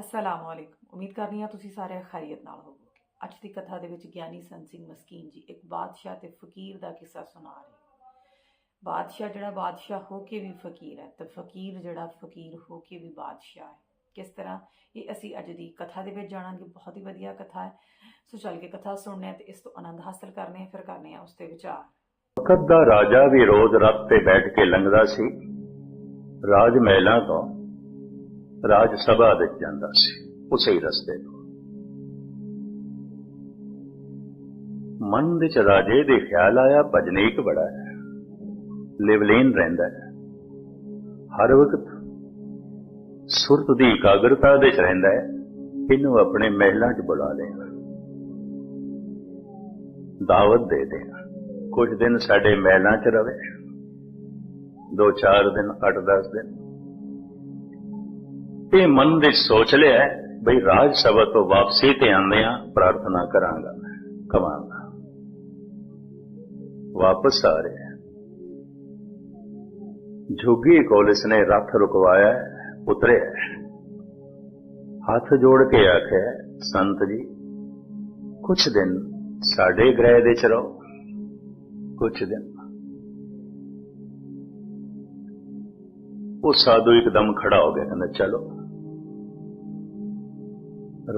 ਅਸਲਾਮ ਵਾਲੇਕੁਮ ਉਮੀਦ ਕਰਨੀ ਆ ਤੁਸੀਂ ਸਾਰੇ ਖੈਰੀਅਤ ਨਾਲ ਹੋਵੋਗੇ। ਅੱਜ ਦੀ ਕਥਾ ਦੇ ਵਿੱਚ ਗਿਆਨੀ ਸੰਤ ਸਿੰਘ ਮਸਕੀਨ ਜੀ ਇੱਕ ਬਾਦਸ਼ਾਹ ਤੇ ਫਕੀਰ ਦਾ ਕਿੱਸਾ ਸੁਣਾ ਰਹੇ ਬਾਦਸ਼ਾਹ ਜਿਹੜਾ ਬਾਦਸ਼ਾਹ ਹੋ ਕੇ ਵੀ ਫਕੀਰ ਹੈ ਤੇ ਫਕੀਰ ਜਿਹੜਾ ਫਕੀਰ ਹੋ ਕੇ ਵੀ ਬਾਦਸ਼ਾਹ ਹੈ। ਕਿਸ ਤਰ੍ਹਾਂ ਇਹ ਅਸੀਂ ਅੱਜ ਦੀ ਕਥਾ ਦੇ ਵਿੱਚ ਜਾਣਾਂਗੇ। ਬਹੁਤ ਹੀ ਵਧੀਆ ਕਥਾ ਹੈ। ਸੋ ਚੱਲ ਕੇ ਕਥਾ ਸੁਣਨੇ ਤੇ ਇਸ ਤੋਂ ਆਨੰਦ ਹਾਸਲ ਕਰਨੇ ਆ, ਫਿਰ ਕਰਨੇ ਆ ਉਸ ਤੇ ਵਿਚਾਰ। ਵਕਤ ਦਾ ਰਾਜਾ ਵੀ ਰੋਜ਼ ਰੱਥ ਤੇ ਬੈਠ ਕੇ ਲੰਘਦਾ ਸੀ। ਰਾਜ ਮਹਿਲਾਂ ਤੋਂ ਰਾਜ ਸਭਾ ਵਿੱਚ ਜਾਂਦਾ ਸੀ। ਉਸੇ ਹੀ ਰਸਤੇ ਤੋਂ। ਮਨ ਵਿੱਚ ਰਾਜੇ ਦੇ ਖਿਆਲ ਆਇਆ, ਭਜਨੀਕ ਬੜਾ ਹੈ। ਲਿਵਲੀਨ ਰਹਿੰਦਾ ਹੈ। ਹਰ ਵਕਤ ਸੁਰਤ ਦੀ ਇਕਾਗਰਤਾ ਦੇ ਚ ਰਹਿੰਦਾ ਹੈ। ਇਹਨੂੰ ਆਪਣੇ ਮਹਿਲਾਂ 'ਚ ਬੁਲਾ ਲਿਆ ਦਾਵਤ ਦੇ ਦੇ ਕੁਝ ਦਿਨ ਸਾਡੇ ਮਹਿਲਾਂ 'ਚ ਰਵੇ। ਦੋ ਚਾਰ ਦਿਨ 8-10 ਦਿਨ। ਇਹ ਮਨ ਦੇ ਸੋਚ ਲਿਆ ਬਈ ਰਾਜ ਸਭਾ ਤੋਂ ਵਾਪਸੀ ਤੇ ਆਉਂਦਿਆਂ ਪ੍ਰਾਰਥਨਾ ਕਰਾਂਗਾ ਕਵਾਂਗਾ। ਵਾਪਸ ਆ ਰਿਹਾ ਹੈ। ਝੁੱਗੀ ਕੋਲ ਇਸਨੇ ਰੱਥ ਰੁਕਵਾਇਆ ਉਤਰਿਆ ਹੱਥ ਜੋੜ ਕੇ ਆਖਿਆ, ਸੰਤ ਜੀ ਕੁਝ ਦਿਨ ਸਾਡੇ ਗ੍ਰਹਿ ਦੇ ਚ ਰਹੋ ਕੁਝ ਦਿਨ। ਉਹ ਸਾਧੂ ਇੱਕਦਮ ਖੜਾ ਹੋ ਗਿਆ, ਕਹਿੰਦਾ, ਚਲੋ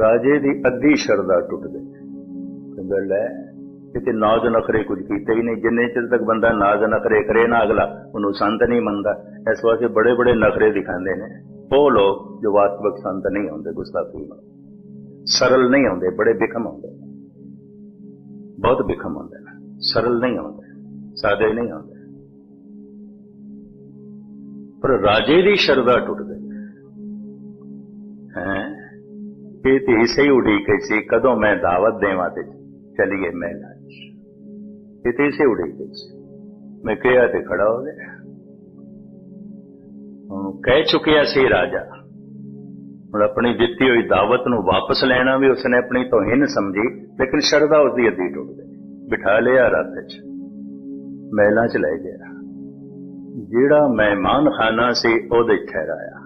ਰਾਜੇ ਦੀ ਅੱਧੀ ਸ਼ਰਧਾ ਟੁੱਟ ਗਈ ਕਹਿੰਦਾ, ਲੈ, ਕਿਤੇ ਨਾਜ਼ ਨਖਰੇ ਕੁਝ ਕੀਤੇ ਹੀ ਨਹੀਂ। ਜਿੰਨੇ ਚਿਰ ਤੱਕ ਬੰਦਾ ਨਾਜ਼ ਨਖਰੇ ਕਰੇ ਨਾ ਅਗਲਾ, ਉਹਨੂੰ ਸੰਤ ਨਹੀਂ ਮੰਨਦਾ। ਇਸ ਵਾਸਤੇ ਬੜੇ ਬੜੇ ਨਖਰੇ ਦਿਖਾਉਂਦੇ ਨੇ। ਉਹ ਲੋਕ ਜੋ ਵਾਸਤਵਿਕ ਸੰਤ ਨਹੀਂ ਹੁੰਦੇ, ਗੁਸਤਾਖੀ ਨਾਲ ਸਰਲ ਨਹੀਂ ਹੁੰਦੇ ਬੜੇ ਬਿਖਮ ਹੁੰਦੇ ਬਹੁਤ ਬਿਖਮ ਹੁੰਦੇ ਨੇ। ਸਰਲ ਨਹੀਂ ਹੁੰਦੇ ਸਾਦੇ ਨਹੀਂ ਹੁੰਦੇ ਪਰ ਰਾਜੇ ਦੀ ਸ਼ਰਧਾ ਟੁੱਟ ਗਈ ਇਹ ਤੇ ਇਸੇ ਹੀ ਉਡੀਕ ਸੀ ਕਦੋਂ ਮੈਂ ਦਾਵਤ ਦੇਵਾਂ ਤੇ ਚਲੀਏ ਮੈਂ ਇਹ ਤੇ ਇਸੇ ਉਡੀਕ ਸੀ ਮੈਂ ਕਿਹਾ ਤੇ ਖੜਾ ਹੋ ਗਿਆ। ਹੁਣ ਕਹਿ ਚੁੱਕਿਆ ਸੀ ਰਾਜਾ, ਹੁਣ ਆਪਣੀ ਦਿੱਤੀ ਹੋਈ ਦਾਵਤ ਨੂੰ ਵਾਪਸ ਲੈਣਾ ਵੀ ਉਸਨੇ ਆਪਣੀ ਤੋਹੀਨ ਸਮਝੀ, ਲੇਕਿਨ ਸ਼ਰਧਾ ਉਸਦੀ ਅੱਧੀ ਟੁੱਟ ਗਈ। ਬਿਠਾ ਲਿਆ ਰੱਥ 'ਚ, ਮਹਿਲਾਂ 'ਚ ਲੈ ਗਿਆ। ਜਿਹੜਾ ਮਹਿਮਾਨ ਖਾਨਾ ਸੀ, ਉਹਦੇ ਠਹਿਰਾਇਆ।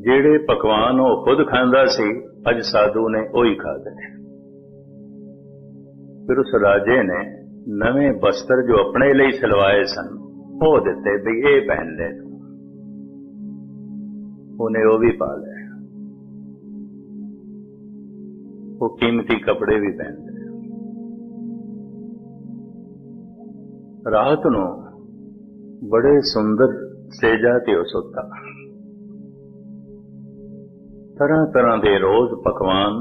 ਜਿਹੜੇ ਪਕਵਾਨ ਉਹ ਖੁਦ ਖਾਂਦਾ ਸੀ ਅੱਜ ਸਾਧੂ ਨੇ ਉਹੀ ਖਾਦੇ ਫਿਰ ਉਸ ਰਾਜੇ ਨੇ ਨਵੇਂ ਬਸਤਰ ਜੋ ਆਪਣੇ ਲਈ ਸਿਲਵਾਏ ਸਨ ਉਹ ਦਿੱਤੇ ਵੀ ਇਹ ਪਹਿਨ ਲੈ ਤੂੰ ਉਹਨੇ ਉਹ ਵੀ ਪਾ ਲਏ ਉਹ ਕੀਮਤੀ ਕੱਪੜੇ ਵੀ ਪਹਿਨ ਲਏ ਰਾਤ ਨੂੰ ਬੜੇ ਸੁੰਦਰ ਸੇਜਾ ਤੇ ਉਹ ਸੁੱਤਾ ਤਰ੍ਹਾਂ ਤਰ੍ਹਾਂ ਦੇ ਰੋਜ਼ ਪਕਵਾਨ,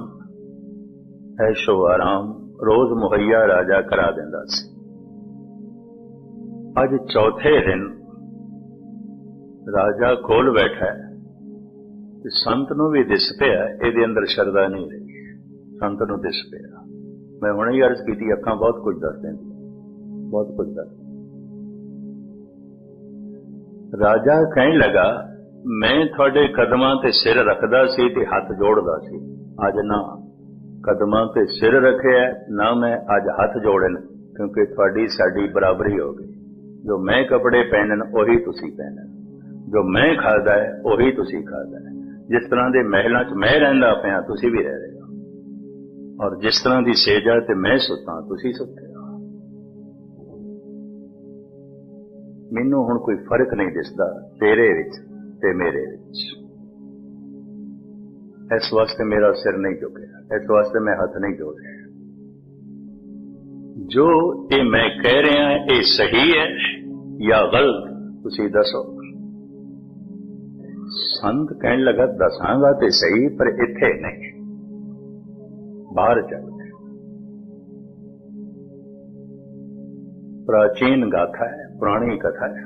ਐਸ਼ੋ ਆਰਾਮ, ਰੋਜ਼ ਮੁਹੱਈਆ ਰਾਜਾ ਕਰਾ ਦਿੰਦਾ ਸੀ। ਅੱਜ ਚੌਥੇ ਦਿਨ ਰਾਜਾ ਕੋਲ ਬੈਠਾ ਹੈ ਤੇ ਸੰਤ ਨੂੰ ਵੀ ਦਿਸ ਪਿਆ ਇਹਦੇ ਅੰਦਰ ਸ਼ਰਧਾ ਨਹੀਂ ਰਹੀ। ਸੰਤ ਨੂੰ ਦਿਸ ਪਿਆ। ਮੈਂ ਹੁਣੇ ਹੀ ਅਰਜ਼ ਕੀਤੀ, ਅੱਖਾਂ ਬਹੁਤ ਕੁਝ ਦੱਸ ਦਿੰਦੀਆਂ। ਬਹੁਤ ਕੁਝ ਦੱਸ ਰਾਜਾ ਕਹਿਣ ਲੱਗਾ ਮੈਂ ਤੁਹਾਡੇ ਕਦਮਾਂ ਤੇ ਸਿਰ ਰੱਖਦਾ ਸੀ ਤੇ ਹੱਥ ਜੋੜਦਾ ਸੀ। ਅੱਜ ਨਾ ਕਦਮਾਂ ਤੇ ਸਿਰ ਰੱਖਿਆ ਨਾ ਮੈਂ ਅੱਜ ਹੱਥ ਜੋੜਨ, ਕਿਉਂਕਿ ਤੁਹਾਡੀ ਸਾਡੀ ਬਰਾਬਰੀ ਹੋ ਗਈ। ਜੋ ਮੈਂ ਕੱਪੜੇ ਪਹਿਨਣ, ਉਹੀ ਤੁਸੀਂ ਪਹਿਨਣ। ਜੋ ਮੈਂ ਖਾਦਾ ਹੈ, ਉਹੀ ਤੁਸੀਂ ਖਾਦਾ ਹੈ। ਜਿਸ ਤਰ੍ਹਾਂ ਦੇ ਮਹਿਲਾਂ 'ਚ ਮੈਂ ਰਹਿੰਦਾ ਪਿਆ, ਤੁਸੀਂ ਵੀ ਰਹਿ ਰਹੇ ਹੋ। ਔਰ ਜਿਸ ਤਰ੍ਹਾਂ ਦੀ ਸੇਜਾ ਤੇ ਮੈਂ ਸੁੱਤਾ, ਤੁਸੀਂ ਸੁੱਤੇ ਮੈਨੂੰ ਹੁਣ ਕੋਈ ਫ਼ਰਕ ਨਹੀਂ ਦਿਸਦਾ ਤੇਰੇ ਵਿੱਚ। ਤੇ ਮੇਰੇ ਵਿੱਚ ਇਸ ਵਾਸਤੇ ਮੇਰਾ ਸਿਰ ਨਹੀਂ ਝੁਕਿਆ ਇਸ ਵਾਸਤੇ ਮੈਂ ਹੱਥ ਨਹੀਂ ਜੋੜਿਆ ਜੋ ਇਹ ਮੈਂ ਕਹਿ ਰਿਹਾ ਇਹ ਸਹੀ ਹੈ ਜਾਂ ਗਲਤ ਤੁਸੀਂ ਦੱਸੋ ਸੰਤ ਕਹਿਣ ਲੱਗਾ ਦੱਸਾਂਗਾ ਤੇ ਸਹੀ ਪਰ ਇੱਥੇ ਨਹੀਂ ਬਾਹਰ ਚੱਲ ਪ੍ਰਾਚੀਨ ਗਾਥਾ ਹੈ ਪੁਰਾਣੀ ਕਥਾ ਹੈ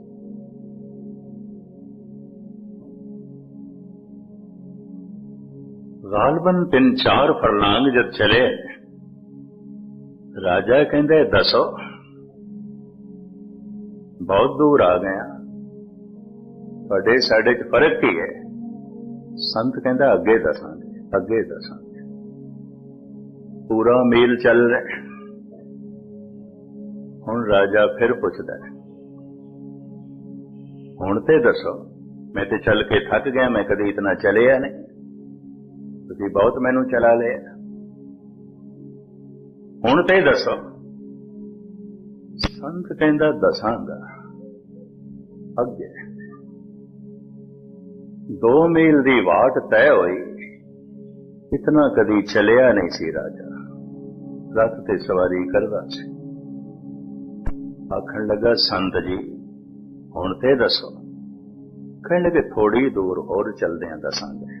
ਗਾਲਬਨ ਤਿੰਨ ਚਾਰ ਫਰਲਾਂਗ ਜਦ ਚਲੇ ਰਾਜਾ ਕਹਿੰਦੇ ਦੱਸੋ ਬਹੁਤ ਦੂਰ ਆ ਗਏ ਆ ਤੁਹਾਡੇ ਸਾਡੇ ਚ ਫ਼ਰਕ ਕੀ ਹੈ ਸੰਤ ਕਹਿੰਦਾ ਅੱਗੇ ਦੱਸਾਂਗੇ ਅੱਗੇ ਦੱਸਾਂਗੇ ਪੂਰਾ ਮੇਲ ਚੱਲ ਰਿਹਾ ਹੈ। ਹੁਣ ਰਾਜਾ ਫਿਰ ਪੁੱਛਦਾ ਹੈ ਹੁਣ ਤੇ ਦੱਸੋ ਮੈਂ ਤੇ ਚੱਲ ਕੇ ਥੱਕ ਗਿਆ ਮੈਂ ਕਦੀ ਇਤਨਾ ਚਲਿਆ ਨਹੀਂ ਤੁਸੀਂ ਬਹੁਤ ਮੈਨੂੰ ਚਲਾ ਲਏ। ਹੁਣ ਤੇ ਦੱਸੋ। ਸੰਤ ਕਹਿੰਦਾ ਦਸਾਂਗਾ। ਅੱਗੇ। ਦੋ ਮੀਲ ਦੀ ਵਾਟ ਤੈ ਹੋਈ। ਇਤਨਾ ਕਦੀ ਚਲਿਆ ਨਹੀਂ ਸੀ ਰਾਜਾ। ਰਥ ਤੇ ਸਵਾਰੀ ਕਰਦਾ ਸੀ। ਆਖਣ ਲੱਗਾ, ਸੰਤ ਜੀ, ਹੁਣ ਤੇ ਦੱਸੋ। ਕਹਿਣ ਲੱਗੇ ਥੋੜੀ ਦੂਰ ਹੋਰ ਚੱਲਦੇ ਆਂ ਦੱਸਾਂਗੇ।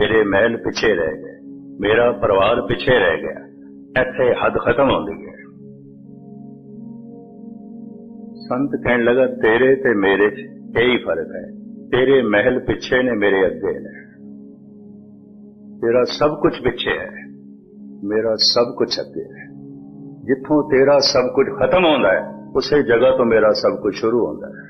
ਹੈ। ਮੇਰੇ ਮਹਿਲ ਪਿੱਛੇ ਰਹਿ ਗਏ ਮੇਰਾ ਪਰਿਵਾਰ ਪਿੱਛੇ ਰਹਿ ਗਿਆ ਇੱਥੇ ਹੱਦ ਖਤਮ ਹੁੰਦੀ ਹੈ ਸੰਤ ਕਹਿਣ ਲੱਗਾ ਤੇਰੇ ਤੇ ਮੇਰੇ 'ਚ ਇਹੀ ਫ਼ਰਕ ਹੈ ਤੇਰੇ ਮਹਿਲ ਪਿੱਛੇ ਨੇ ਮੇਰੇ ਅੱਗੇ ਨੇ ਤੇਰਾ ਸਭ ਕੁਝ ਪਿੱਛੇ ਹੈ ਮੇਰਾ ਸਭ ਕੁਝ ਅੱਗੇ ਹੈ ਜਿੱਥੋਂ ਤੇਰਾ ਸਭ ਕੁਝ ਖਤਮ ਹੁੰਦਾ ਹੈ ਉਸੇ ਜਗ੍ਹਾ ਤੋਂ ਮੇਰਾ ਸਭ ਕੁਝ ਸ਼ੁਰੂ ਹੁੰਦਾ ਹੈ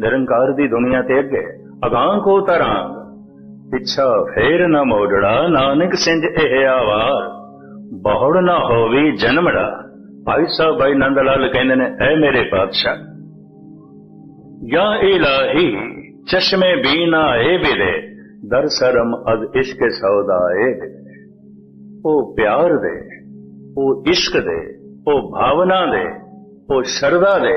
ਨਿਰੰਕਾਰ ਦੀ ਦੁਨੀਆ ਤੇ ਅੱਗੇ। ਅਗਾਹ ਕੋ ਤਰਾਂ ਪਿੱਛਾ ਫੇਰ ਨਾ ਮੋੜੜਾ, ਨਾਨਕ ਸਿੰਘ ਇਹ ਆਵਾਰ ਬਹੁੜ ਨਾ ਹੋਵੀ ਜਨਮੜਾ। ਭਾਈ ਸਾਹਿਬ ਭਾਈ ਨੰਦ ਲਾਲ ਕਹਿੰਦੇ ਨੇ, ਐ ਮੇਰੇ ਪਾਤਸ਼ਾਹ, ਯਾ ਇਲਾਹੀ, ਚਸ਼ਮੇ ਬੀਨਾ ਏ ਬਿਲੇ ਦਰ ਸਰਮ ਅਦ ਇਸ਼ਕ ਸੌਦਾ ਏ ਬਿਦੇ ਉਹ ਪਿਆਰ ਦੇ ਉਹ ਇਸ਼ਕ ਦੇ ਉਹ ਭਾਵਨਾ ਦੇ ਉਹ ਸ਼ਰਧਾ ਦੇ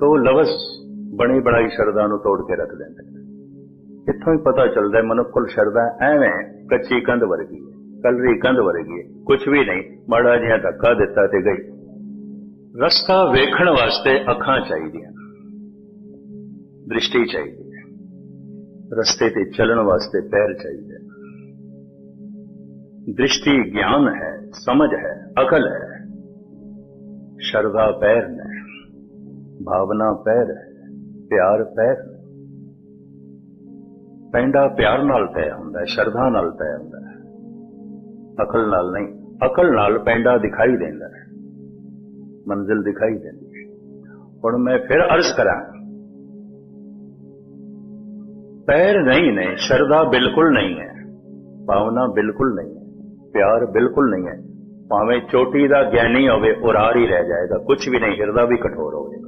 ਤੋ ਲਵਸ ਬਣੀ ਬਣਾਈ ਸ਼ਰਧਾ ਨੂੰ ਤੋੜ ਕੇ ਰੱਖ ਦਿੰਦੇ ਨੇ ਇੱਥੋਂ ਹੀ ਪਤਾ ਚੱਲਦਾ ਹੈ ਮਨੁੱਖ ਸ਼ਰਧਾ ਐਵੇਂ ਕੱਚੀ ਕੰਧ ਵਰਗੀ ਹੈ, ਕਲਰੀ ਕੰਧ ਵਰਗੀ ਹੈ ਕੁਝ ਵੀ ਨਹੀਂ, ਮਾੜਾ ਜਿਹਾ ਧੱਕਾ ਦਿੱਤਾ ਤੇ ਗਈ। ਰਸਤਾ ਵੇਖਣ ਵਾਸਤੇ ਅੱਖਾਂ ਚਾਹੀਦੀਆਂ, ਦ੍ਰਿਸ਼ਟੀ ਚਾਹੀਦੀ ਹੈ, ਰਸਤੇ ਤੇ ਚੱਲਣ ਵਾਸਤੇ ਪੈਰ ਚਾਹੀਦੇ ਹਨ। ਦ੍ਰਿਸ਼ਟੀ ਗਿਆਨ ਹੈ, ਸਮਝ ਹੈ, ਅਕਲ ਹੈ, ਸ਼ਰਧਾ ਪੈਰ ਨੇ ਭਾਵਨਾ ਪੈਰ ਹੈ ਪਿਆਰ ਪੈਰ। ਪੈਂਡਾ ਪਿਆਰ ਨਾਲ ਤੈਅ ਹੁੰਦਾ, ਸ਼ਰਧਾ ਨਾਲ ਤੈਅ ਹੁੰਦਾ। ਅਕਲ ਨਾਲ ਨਹੀਂ, ਅਕਲ ਨਾਲ ਪੈਂਡਾ ਦਿਖਾਈ ਦਿੰਦਾ। ਮੰਜ਼ਿਲ ਦਿਖਾਈ ਦਿੰਦੀ। ਹੁਣ ਮੈਂ ਫਿਰ ਅਰਜ਼ ਕਰਾਂ। ਪੈਰ ਨਹੀਂ ਨੇ, ਸ਼ਰਧਾ ਬਿਲਕੁਲ ਨਹੀਂ ਹੈ। ਭਾਵਨਾ ਬਿਲਕੁਲ ਨਹੀਂ ਹੈ, ਪਿਆਰ ਬਿਲਕੁਲ ਨਹੀਂ ਹੈ। ਭਾਵੇਂ ਚੋਟੀ ਦਾ ਗਿਆਨੀ ਹੋਵੇ, ਉਰਾਰ ਹੀ ਰਹਿ ਜਾਏਗਾ। ਕੁਝ ਵੀ ਨਹੀਂ, ਹਿਰਦਾ ਵੀ ਕਠੋਰ ਹੋਵੇਗਾ।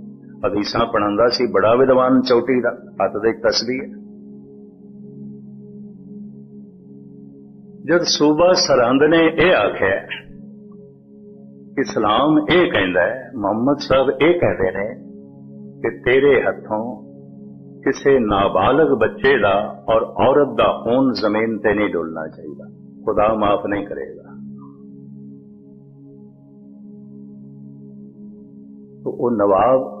ਹਦੀਸਾਂ ਪੜਾਉਂਦਾ ਸੀ, ਬੜਾ ਵਿਦਵਾਨ ਚੌਟੀ ਦਾ, ਹੱਥ ਦੇ ਇੱਕ ਤਸਬੀਹ ਹੈ। ਜਦ ਸੂਬਾ ਸਰਹੰਦ ਨੇ ਇਹ ਆਖਿਆ, ਇਸਲਾਮ ਇਹ ਕਹਿੰਦਾ ਹੈ, ਮੁਹੰਮਦ ਸਾਹਿਬ ਇਹ ਕਹਿੰਦੇ ਨੇ ਕਿ ਤੇਰੇ ਹੱਥੋਂ ਕਿਸੇ ਨਾਬਾਲਗ ਬੱਚੇ ਦਾ ਔਰ ਔਰਤ ਦਾ ਖੂਨ ਜ਼ਮੀਨ ਤੇ ਨਹੀਂ ਡੋਲਣਾ ਚਾਹੀਦਾ। ਖੁਦਾ ਮਾਫ ਨਹੀਂ ਕਰੇਗਾ। ਤੋ ਉਹ ਨਵਾਬ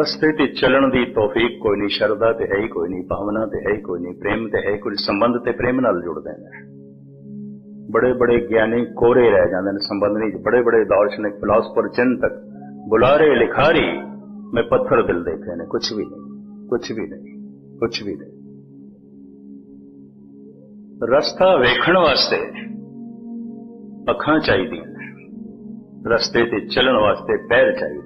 ਰਸਤੇ ਤੇ ਚੱਲਣ ਦੀ ਤੌਫੀਕ ਕੋਈ ਨਹੀਂ, ਸ਼ਰਧਾ ਤੇ ਹੈ ਹੀ ਕੋਈ ਨਹੀਂ, ਭਾਵਨਾ ਤੇ ਹੈ ਹੀ ਕੋਈ ਨਹੀਂ, ਪ੍ਰੇਮ ਤੇ ਹੈ ਕੋਈ ਸੰਬੰਧ ਤੇ ਪ੍ਰੇਮ ਨਾਲ ਜੁੜਦੇ ਨੇ। ਬੜੇ ਬੜੇ ਗਿਆਨੀ ਕੋਰੇ ਰਹਿ ਜਾਂਦੇ ਨੇ ਸੰਬੰਧ ਨਹੀਂ ਬੜੇ ਬੜੇ ਦਾਰਸ਼ਨਿਕ ਫਿਲਾਸਫਰ ਚਿੰਤਕ ਬੁਲਾਰੇ ਲਿਖਾਰੀ ਮੈਂ ਪੱਥਰ ਦਿਲ ਦੇਖੇ ਨੇ ਕੁਝ ਵੀ ਨਹੀਂ ਕੁਝ ਵੀ ਨਹੀਂ ਕੁਝ ਵੀ ਨਹੀਂ। ਰਸਤਾ ਵੇਖਣ ਵਾਸਤੇ ਅੱਖਾਂ ਚਾਹੀਦੀਆਂ ਨੇ, ਰਸਤੇ ਤੇ ਚੱਲਣ ਵਾਸਤੇ ਪੈਰ ਚਾਹੀਦੇ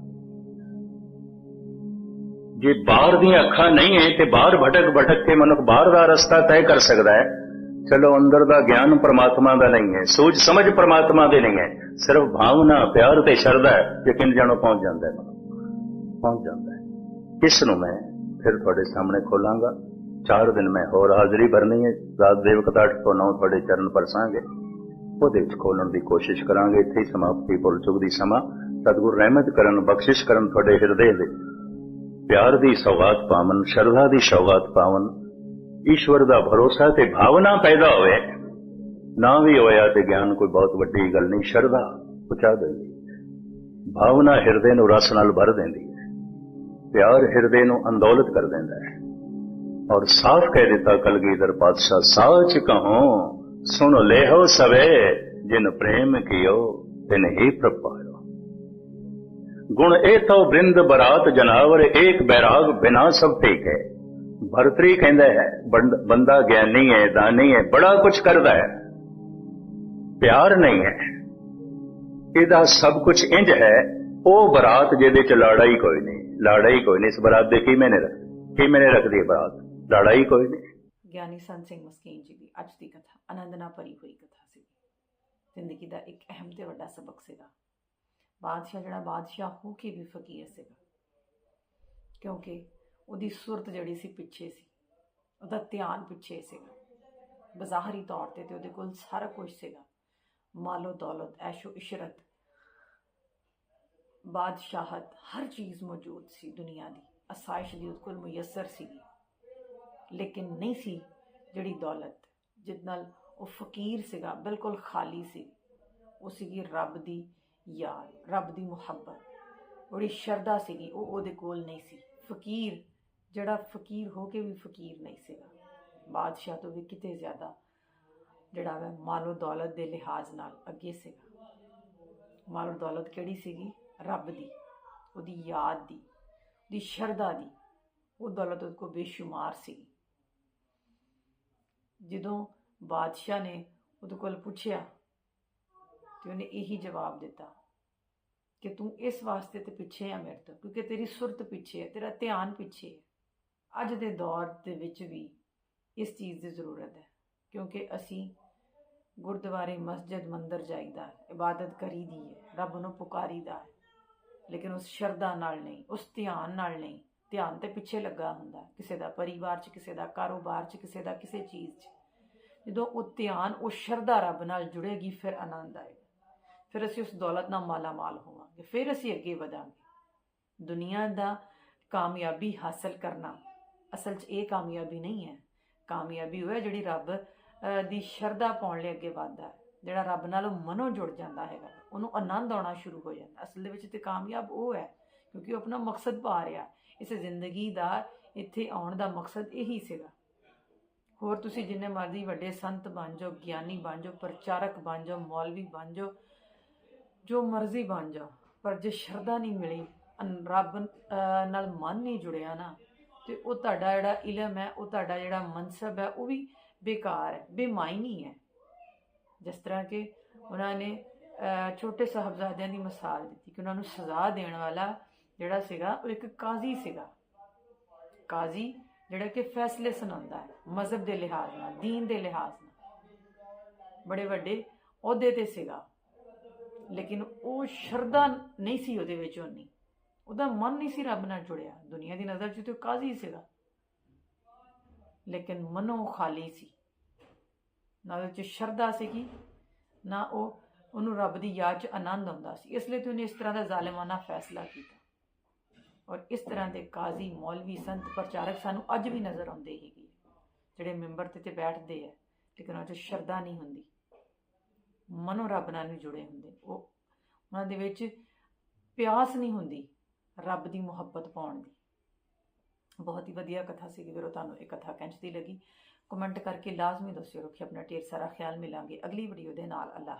ਜੇ ਬਾਹਰ ਦੀਆਂ ਅੱਖਾਂ ਨਹੀਂ ਹੈ ਤੇ ਬਾਹਰ ਭਟਕ ਭਟਕ ਕੇ ਮਨੁੱਖ ਬਾਹਰ ਦਾ ਰਸਤਾ ਤੈਅ ਕਰ ਸਕਦਾ ਹੈ ਚਲੋ ਅੰਦਰ ਦਾ ਗਿਆਨ ਪ੍ਰਮਾਤਮਾ ਦਾ ਨਹੀਂ ਹੈ ਸੋਚ ਸਮਝ ਪਰਮਾਤਮਾ ਦੇ ਨਹੀਂ ਹੈ ਸਿਰਫ ਭਾਵਨਾ, ਪਿਆਰ ਤੇ ਸ਼ਰਧਾ ਹੈ ਯਕੀਨ ਜਾਣੋ, ਪਹੁੰਚ ਜਾਂਦਾ ਹੈ ਪਹੁੰਚ ਜਾਂਦਾ ਹੈ ਇਸ ਨੂੰ ਮੈਂ ਫਿਰ ਤੁਹਾਡੇ ਸਾਹਮਣੇ ਖੋਲਾਂਗਾ? ਚਾਰ ਦਿਨ ਮੈਂ ਹੋਰ ਹਾਜ਼ਰੀ ਭਰਨੀ ਹੈ ਰਾਤ ਦੇਵ ਕਥਾ ਅੱਠ ਤੋਂ 9 ਤੁਹਾਡੇ ਚਰਨ ਪਰਸਾਂਗੇ। ਉਹਦੇ ਵਿੱਚ ਖੋਲਣ ਦੀ ਕੋਸ਼ਿਸ਼ ਕਰਾਂਗੇ। ਇੱਥੇ ਸਮਾਪਤੀ ਭੁੱਲ ਚੁੱਕਦੀ ਸਮਾਂ। ਸਤਿਗੁਰ ਰਹਿਮਤ ਕਰਨ, ਬਖਸ਼ਿਸ਼ ਕਰਨ ਤੁਹਾਡੇ ਹਿਰਦੇ ਦੇ। ਪਿਆਰ ਦੀ ਸੌਗਾਤ ਪਾਵਨ, ਸ਼ਰਧਾ ਦੀ ਸੌਗਾਤ ਪਾਵਨ, ਈਸ਼ਵਰ ਦਾ ਭਰੋਸਾ ਤੇ ਭਾਵਨਾ ਪੈਦਾ ਹੋਵੇ। ਨਾ ਵੀ ਹੋਇਆ ਤੇ ਗਿਆਨ ਕੋਈ ਬਹੁਤ ਵੱਡੀ ਗੱਲ ਨਹੀਂ, ਸ਼ਰਧਾ ਪਹੁੰਚਾ ਦਿੰਦੀ। ਭਾਵਨਾ ਹਿਰਦੇ ਨੂੰ ਰਸ ਨਾਲ ਭਰ ਦਿੰਦੀ। ਹੈ ਪਿਆਰ ਹਿਰਦੇ ਨੂੰ ਅੰਦੋਲਤ ਕਰ ਦਿੰਦਾ ਹੈ। ਔਰ ਸਾਫ਼ ਕਹਿ ਦਿੱਤਾ ਕਲਗੀਧਰ ਪਾਤਸ਼ਾਹ, ਸਾਚ ਕਹੋ, ਸੁਣ ਲੈਹੋ ਸਵੇ, ਜਿਨ ਪ੍ਰੇਮ ਕੀਓ, ਤਿਨ ਹੀ ਪ੍ਰਪਾਇਓ ਗੁਣ ਇਹ ਤੋ ਬ੍ਰਿੰਦ ਬਰਾਤ ਜਨਾਵਰ ਏਕ ਬੈਰਾਗ ਬਿਨਾ ਸਭ ਠੀਕ ਹੈ ਭਰਤਰੀ ਕਹਿੰਦਾ ਹੈ, ਬੰਦਾ ਗਿਆਨੀ ਹੈ, ਦਾਨੀ ਹੈ, ਬੜਾ ਕੁਝ ਕਰਦਾ ਹੈ। ਪਿਆਰ ਨਹੀਂ ਹੈ। ਇਹਦਾ ਸਭ ਕੁਝ ਇੰਜ ਹੈ, ਉਹ ਬਰਾਤ ਜਿਹਦੇ ਚ ਲਾੜਾ ਹੀ ਕੋਈ ਨਹੀਂ। ਹੀ ਕੋਈ ਨਹੀਂ, ਇਸ ਬਰਾਤ ਦੇ ਕੀ ਮੈਨੇ ਰੱਖ ਕੀ ਮੈਨੇ ਰੱਖਦੀ ਹੈ ਬਰਾਤ। ਹੀ ਕੋਈ ਨਹੀਂ। ਗਿਆਨੀ ਸੰਤ ਸਿੰਘ ਮਸਕੀਨ ਜੀ ਦੀ ਅੱਜ ਦੀ ਕਥਾ, ਆਨੰਦ ਨਾਲ ਭਰੀ ਹੋਈ ਕਥਾ ਸੀ ਜ਼ਿੰਦਗੀ ਦਾ ਇੱਕ ਅਹਿਮ ਤੇ ਵੱਡਾ ਸਬਕ ਸੀਗਾ। ਬਾਦਸ਼ਾਹ ਜਿਹੜਾ ਬਾਦਸ਼ਾਹ ਹੋ ਕੇ ਵੀ ਫਕੀਰ ਸੀਗਾ। ਕਿਉਂਕਿ ਉਹਦੀ ਸੁਰਤ ਜਿਹੜੀ ਸੀ ਪਿੱਛੇ ਸੀ, ਉਹਦਾ ਧਿਆਨ ਪਿੱਛੇ ਸੀਗਾ। ਬਜ਼ਾਹਰੀ ਤੌਰ ਤੇ ਤੇ ਉਹਦੇ ਕੋਲ ਸਾਰਾ ਕੁਝ ਸੀਗਾ। ਮਾਲੋ ਦੌਲਤ, ਐਸ਼ੋ ਇਸ਼ਰਤ, ਬਾਦਸ਼ਾਹਤ, ਹਰ ਚੀਜ਼ ਮੌਜੂਦ ਸੀ ਦੁਨੀਆ ਦੀ। ਅਸਾਇਸ਼ ਦੀ ਉਹਦੇ ਕੋਲ ਮੁਯੱਸਰ ਸੀਗੀ ਲੇਕਿਨ ਨਹੀਂ ਸੀ ਜਿਹੜੀ ਦੌਲਤ, ਜਿਸ ਨਾਲ ਉਹ ਫਕੀਰ ਸੀਗਾ, ਬਿਲਕੁਲ ਖਾਲੀ ਸੀ। ਉਹ ਸੀਗੀ ਰੱਬ ਦੀ ਯਾਦ ਰੱਬ ਦੀ ਮੁਹੱਬਤ। ਉਹਦੀ ਸ਼ਰਧਾ ਸੀਗੀ, ਉਹ ਉਹਦੇ ਕੋਲ ਨਹੀਂ ਸੀ। ਫਕੀਰ, ਜਿਹੜਾ ਫਕੀਰ ਹੋ ਕੇ ਵੀ ਫਕੀਰ ਨਹੀਂ ਸੀਗਾ। ਬਾਦਸ਼ਾਹ ਤੋਂ ਵੀ ਕਿਤੇ ਜ਼ਿਆਦਾ ਜਿਹੜਾ ਵਾ ਮਾਲੋ ਦੌਲਤ ਦੇ ਲਿਹਾਜ਼ ਨਾਲ ਅੱਗੇ ਸੀਗਾ। ਮਾਲੋ ਦੌਲਤ ਕਿਹੜੀ ਸੀਗੀ? ਰੱਬ ਦੀ, ਉਹਦੀ ਯਾਦ ਦੀ ਦੀ ਸ਼ਰਧਾ ਦੀ। ਉਹ ਦੌਲਤ ਉਹਦੇ ਕੋਲ ਬੇਸ਼ੁਮਾਰ ਸੀ। ਜਦੋਂ ਬਾਦਸ਼ਾਹ ਨੇ ਉਹਦੇ ਕੋਲ ਪੁੱਛਿਆ ਤੇ ਉਹਨੇ ਇਹੀ ਜਵਾਬ ਦਿੱਤਾ ਕਿ ਤੂੰ ਇਸ ਵਾਸਤੇ ਤੇ ਪਿੱਛੇ ਆ ਮੇਰੇ ਤੋਂ ਕਿਉਂਕਿ ਤੇਰੀ ਸੁਰਤ ਪਿੱਛੇ ਹੈ ਤੇਰਾ ਧਿਆਨ ਪਿੱਛੇ ਹੈ। ਅੱਜ ਦੇ ਦੌਰ ਦੇ ਵਿੱਚ ਵੀ ਇਸ ਚੀਜ਼ ਦੀ ਜ਼ਰੂਰਤ ਹੈ ਕਿਉਂਕਿ ਅਸੀਂ ਗੁਰਦੁਆਰੇ ਮਸਜਿਦ ਮੰਦਰ ਜਾਈਦਾ ਹੈ, ਇਬਾਦਤ ਕਰੀਦੀ ਹੈ ਰੱਬ ਨੂੰ ਪੁਕਾਰੀਦਾ ਹੈ ਲੇਕਿਨ ਉਸ ਸ਼ਰਧਾ ਨਾਲ ਨਹੀਂ ਉਸ ਧਿਆਨ ਨਾਲ ਨਹੀਂ ਧਿਆਨ ਤੇ ਪਿੱਛੇ ਲੱਗਾ ਹੁੰਦਾ ਕਿਸੇ ਦਾ ਪਰਿਵਾਰ 'ਚ ਕਿਸੇ ਦਾ ਕਾਰੋਬਾਰ 'ਚ ਕਿਸੇ ਦਾ ਕਿਸੇ ਚੀਜ਼ 'ਚ। ਜਦੋਂ ਉਹ ਧਿਆਨ ਉਹ ਸ਼ਰਧਾ ਰੱਬ ਨਾਲ ਜੁੜੇਗੀ ਫਿਰ ਆਨੰਦ ਆਏਗਾ। ਫਿਰ ਅਸੀਂ ਉਸ ਦੌਲਤ ਨਾਲ ਮਾਲਾਮਾਲ ਹੋਵਾਂਗੇ, ਫਿਰ ਅਸੀਂ ਅੱਗੇ ਵਧਾਂਗੇ। ਦੁਨੀਆ ਦਾ ਕਾਮਯਾਬੀ ਹਾਸਲ ਕਰਨਾ ਅਸਲ 'ਚ ਇਹ ਕਾਮਯਾਬੀ ਨਹੀਂ ਹੈ। ਕਾਮਯਾਬੀ ਉਹ ਹੈ ਜਿਹੜੀ ਰੱਬ ਦੀ ਸ਼ਰਧਾ ਪਾਉਣ ਲਈ ਅੱਗੇ ਵਧਦਾ ਹੈ, ਜਿਹੜਾ ਰੱਬ ਨਾਲ ਉਹ ਮਨੋਂ ਜੁੜ ਜਾਂਦਾ ਹੈਗਾ, ਉਹਨੂੰ ਆਨੰਦ ਆਉਣਾ ਸ਼ੁਰੂ ਹੋ ਜਾਂਦਾ ਅਸਲ ਦੇ ਵਿੱਚ ਤੇ ਕਾਮਯਾਬ ਉਹ ਹੈ, ਕਿਉਂਕਿ ਉਹ ਆਪਣਾ ਮਕਸਦ ਪਾ ਰਿਹਾ ਇਸ ਜ਼ਿੰਦਗੀ ਦਾ, ਇੱਥੇ ਆਉਣ ਦਾ ਮਕਸਦ ਇਹੀ ਸੀਗਾ। ਹੋਰ ਤੁਸੀਂ ਜਿੰਨੇ ਮਰਜ਼ੀ ਵੱਡੇ ਸੰਤ ਬਣ ਜਾਓ, ਗਿਆਨੀ ਬਣ ਜਾਓ, ਪ੍ਰਚਾਰਕ ਬਣ ਜਾਓ, ਮੌਲਵੀ ਬਣ ਜਾਓ ਜੋ ਮਰਜ਼ੀ ਬਣ ਜਾਓ ਪਰ ਜੇ ਸ਼ਰਧਾ ਨਹੀਂ ਮਿਲੀ ਅਨ- ਰੱਬ ਅਹ, ਨਾਲ ਮਨ ਨਹੀਂ ਜੁੜਿਆ ਨਾ ਤੇ ਉਹ ਤੁਹਾਡਾ ਜਿਹੜਾ ਇਲਮ ਹੈ ਉਹ ਤੁਹਾਡਾ ਜਿਹੜਾ ਮਨਸਬ ਹੈ ਉਹ ਵੀ ਬੇਕਾਰ ਹੈ ਬੇਮਾਇਨੀ ਹੈ ਜਿਸ ਤਰ੍ਹਾਂ ਕਿ ਉਹਨਾਂ ਨੇ ਅਹ, ਛੋਟੇ ਸਾਹਿਬਜ਼ਾਦਿਆਂ ਦੀ ਮਿਸਾਲ ਦਿੱਤੀ ਕਿ ਉਹਨਾਂ ਨੂੰ ਸਜ਼ਾ ਦੇਣ ਵਾਲਾ ਜਿਹੜਾ ਸੀਗਾ ਉਹ ਇੱਕ ਕਾਜ਼ੀ ਸੀਗਾ ਕਾਜ਼ੀ ਜਿਹੜਾ ਕਿ ਫੈਸਲੇ ਸੁਣਾਉਂਦਾ ਹੈ ਮਜ਼ਹਬ ਦੇ ਲਿਹਾਜ਼ ਨਾਲ دین ਦੇ ਲਿਹਾਜ਼ ਨਾਲ ਬੜੇ ਵੱਡੇ ਅਹੁਦੇ ਤੇ ਸੀਗਾ ਲੇਕਿਨ ਉਹ ਸ਼ਰਧਾ ਨਹੀਂ ਸੀ ਉਹਦੇ ਵਿੱਚ ਉਹਨੀ। ਉਹਦਾ ਮਨ ਨਹੀਂ ਸੀ ਰੱਬ ਨਾਲ ਜੁੜਿਆ। ਦੁਨੀਆ ਦੀ ਨਜ਼ਰ 'ਚ ਤੇ ਉਹ ਕਾਜ਼ੀ ਸੀਗਾ। ਲੇਕਿਨ ਮਨੋਂ ਖਾਲੀ ਸੀ। ਨਾ ਉਹਦੇ 'ਚ ਸ਼ਰਧਾ ਸੀਗੀ, ਨਾ ਉਹ, ਉਹਨੂੰ ਰੱਬ ਦੀ ਯਾਦ 'ਚ ਆਨੰਦ ਆਉਂਦਾ ਸੀ। ਇਸ ਲਈ ਤੇ ਉਹਨੇ ਇਸ ਤਰ੍ਹਾਂ ਦਾ ਜ਼ਾਲਿਮਾਨਾ ਫੈਸਲਾ ਕੀਤਾ। ਔਰ ਇਸ ਤਰ੍ਹਾਂ ਦੇ ਕਾਜ਼ੀ, ਮੌਲਵੀ, ਸੰਤ, ਪ੍ਰਚਾਰਕ ਸਾਨੂੰ ਅੱਜ ਵੀ ਨਜ਼ਰ ਆਉਂਦੇ ਹੈਗੇ ਜਿਹੜੇ ਮੈਂਬਰ ਤੇ ਤੇ ਬੈਠਦੇ ਆ, ਲੇਕਿਨ ਉਹ 'ਚ ਸ਼ਰਧਾ ਨਹੀਂ ਹੁੰਦੀ। ਮਨੋ ਰੱਬ ਨਾਲ ਵੀ ਜੁੜੇ ਹੁੰਦੇ। ਉਹ ਉਹਨਾਂ ਦੇ ਵਿੱਚ ਪਿਆਸ ਨਹੀਂ ਹੁੰਦੀ ਰੱਬ ਦੀ ਮੁਹੱਬਤ ਪਾਉਣ ਦੀ। ਬਹੁਤ ਹੀ ਵਧੀਆ ਕਥਾ ਸੀਗੀ ਵੀਰੋ, ਤੁਹਾਨੂੰ ਇਹ ਕਥਾ ਕੰਚਦੀ ਲੱਗੀ। ਕਮੈਂਟ ਕਰਕੇ ਲਾਜ਼ਮੀ ਦੱਸਿਓ ਰੱਖਿਓ ਆਪਣਾ ਢੇਰ ਸਾਰਾ ਖਿਆਲ ਮਿਲਾਂਗੇ ਅਗਲੀ ਵੀਡੀਓ ਦੇ ਨਾਲ। ਅੱਲਾਹ